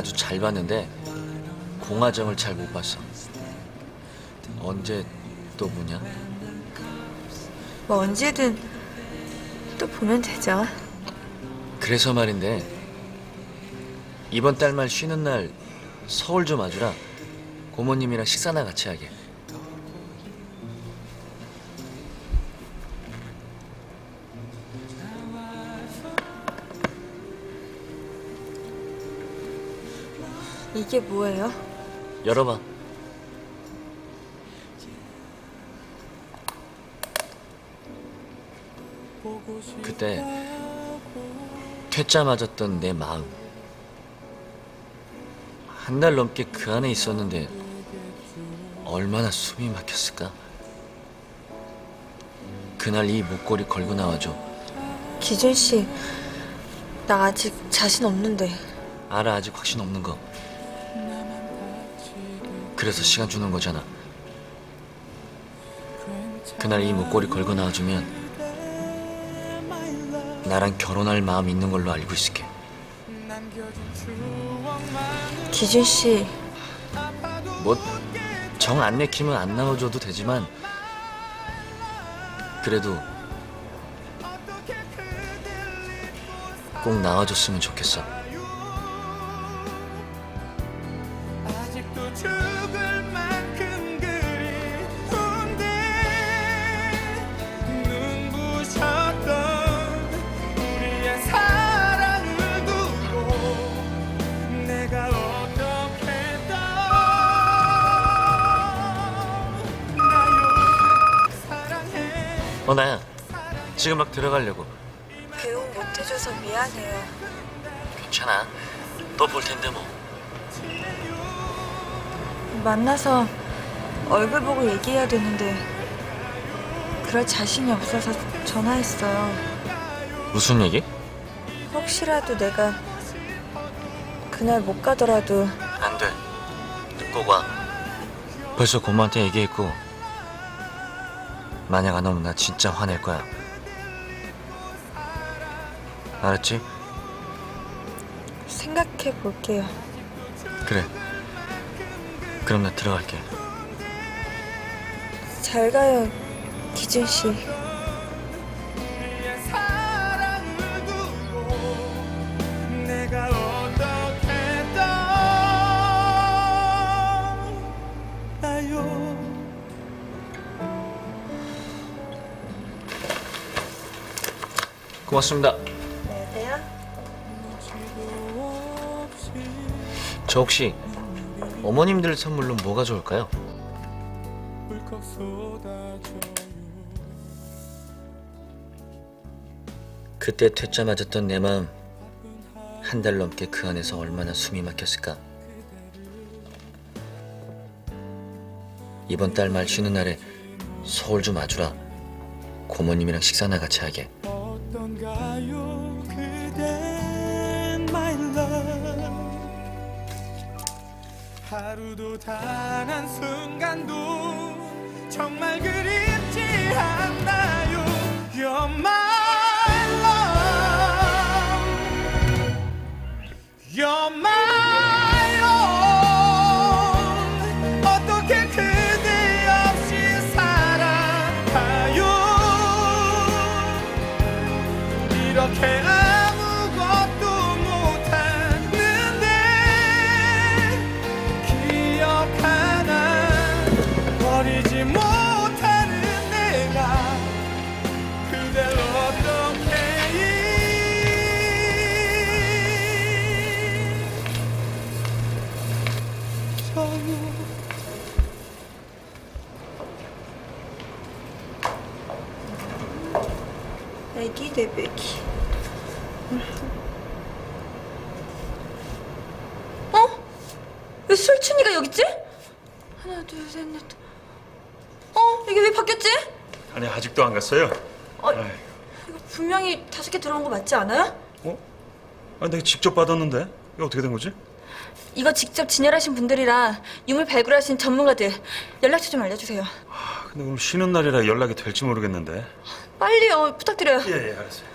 아주 잘 봤는데 공화정을 잘 못 봤어. 언제 또 보냐? 뭐 언제든 또 보면 되죠. 그래서 말인데 이번 달 말 쉬는 날 서울 좀 와주라. 고모님이랑 식사나 같이 하게. 이게 뭐예요? 열어봐. 그때 퇴짜 맞았던 내 마음. 한 달 넘게 그 안에 있었는데 얼마나 숨이 막혔을까? 그날 이 목걸이 걸고 나와줘. 기준 씨, 나 아직 자신 없는데. 알아 아직 확신 없는 거. 그래서 시간 주는 거잖아. 그날 이 목걸이 걸고 나와주면 나랑 결혼할 마음 있는 걸로 알고 있을게. 기준 씨, 뭐 정 안 내키면 안 나와줘도 되지만 그래도 꼭 나와줬으면 좋겠어. 어 나야 지금 막 들어가려고. 배웅 못해줘서 미안해요. 괜찮아. 또 볼 텐데 뭐. 만나서 얼굴 보고 얘기해야 되는데 그럴 자신이 없어서 전화했어요. 무슨 얘기? 혹시라도 내가 그날 못 가더라도 안 돼. 꼭 와. 벌써 고모한테 얘기했고 만약 안 오면 나 진짜 화낼 거야. 알았지? 생각해 볼게요. 그래. 그럼 나 들어갈게. 잘 가요, 기준 씨. 떠나요 고맙습니다. 저 혹시 어머님들 선물로 뭐가 좋을까요? 그때 퇴짜 맞았던 내 마음 한 달 넘게 그 안에서 얼마나 숨이 막혔을까? 이번 달 말 쉬는 날에 서울 좀 와주라. 고모님이랑 식사나 같이 하게. 어떤가요? 그댄 my love. 하루도 단 한 순간도 정말 그립지 않나 이렇게 아무것도 못하는데 기억 하나 버리지 못 애기 대배기. 어? 왜 술춘이가 여기 있지? 하나, 둘, 셋, 넷. 어? 이게 왜 바뀌었지? 아니 아직도 안 갔어요? 어. 이거 분명히 다섯 개 들어온 거 맞지 않아요? 어? 아 내가 직접 받았는데 이거 어떻게 된 거지? 이거 직접 진열하신 분들이랑 유물 발굴하신 전문가들 연락처 좀 알려주세요. 아, 근데 오늘 쉬는 날이라 연락이 될지 모르겠는데. 빨리요, 부탁드려요. 예 예 알았어요